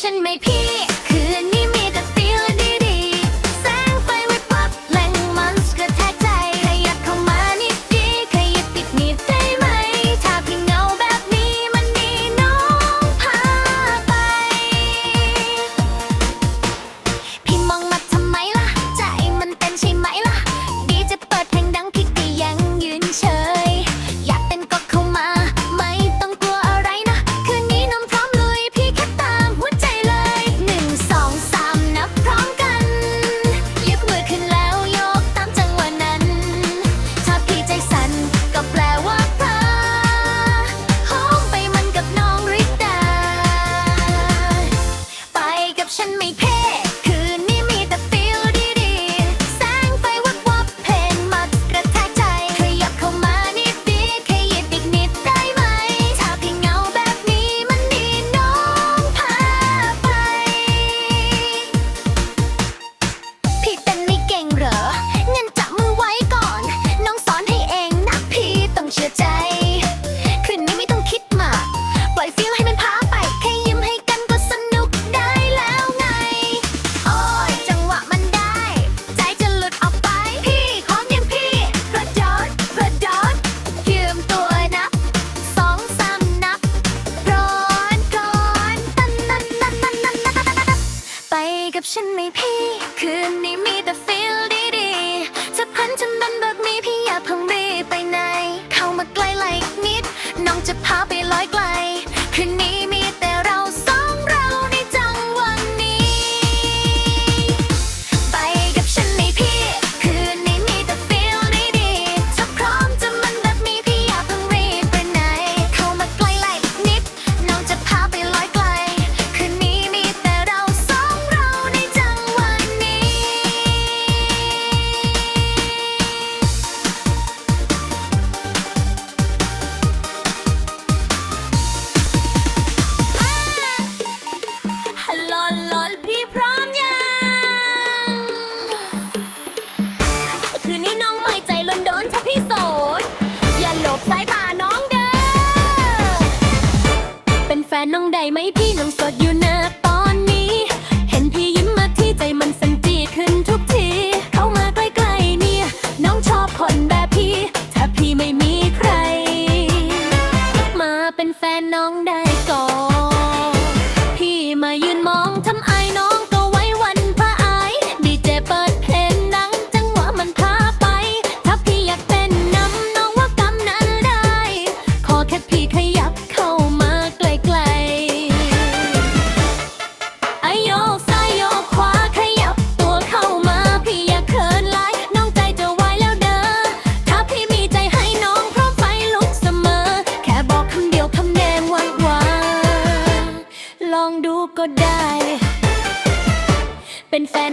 ฉันไหมพี่ กับฉันไหมพี่ คืนนี้มีแต่ฟีลดีๆจะพันจนบันแบบนี้พี่อย่าเพิ่งรีไปไหน เข้ามาใกล้ๆอีนิด น้องจะพาไปลอยไกล คืนนี้ น้องใดไหมพี่น้องสด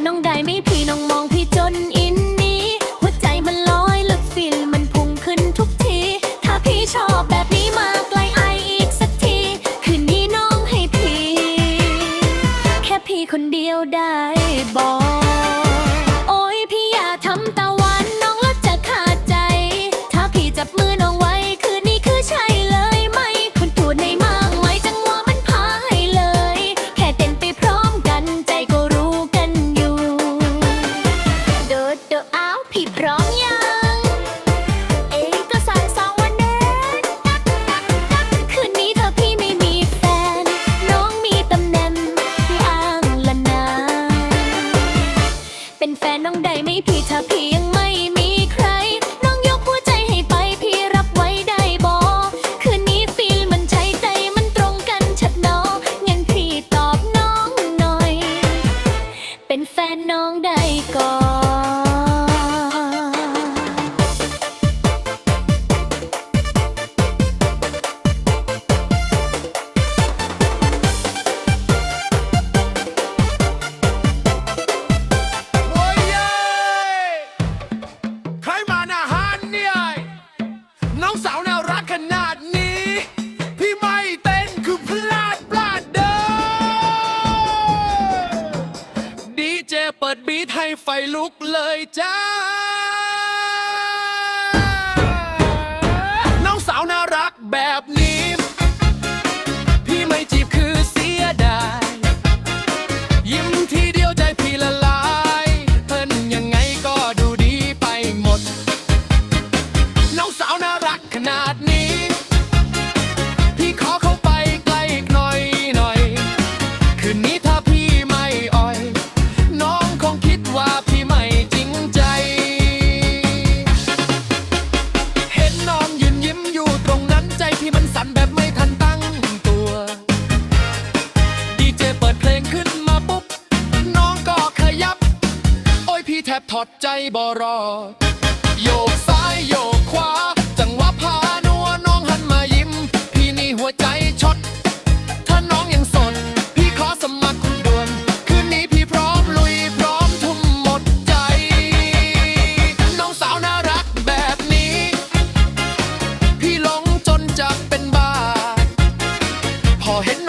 น้องได้ไม่พี่น้องมองพี่จนอินนี้ หัวใจมันลอยลึกฟิลมันพุ่งขึ้นทุกที ถ้าพี่ชอบแบบ ให้ไฟลุกเลยจ้า แทบถอดใจบ่รอโยกซ้ายโยกขวา จังหวะพานัวน้องหันมายิ้ม พี่นี่หัวใจช็อตถ้าน้องยังสด พี่ขอสมัครคุณด่วนคืนนี้พี่พร้อมลุยพร้อมทุ่มหมดใจ น้องสาวน่ารักแบบนี้ พี่หลงจนจะเป็นบ้า พอเห็น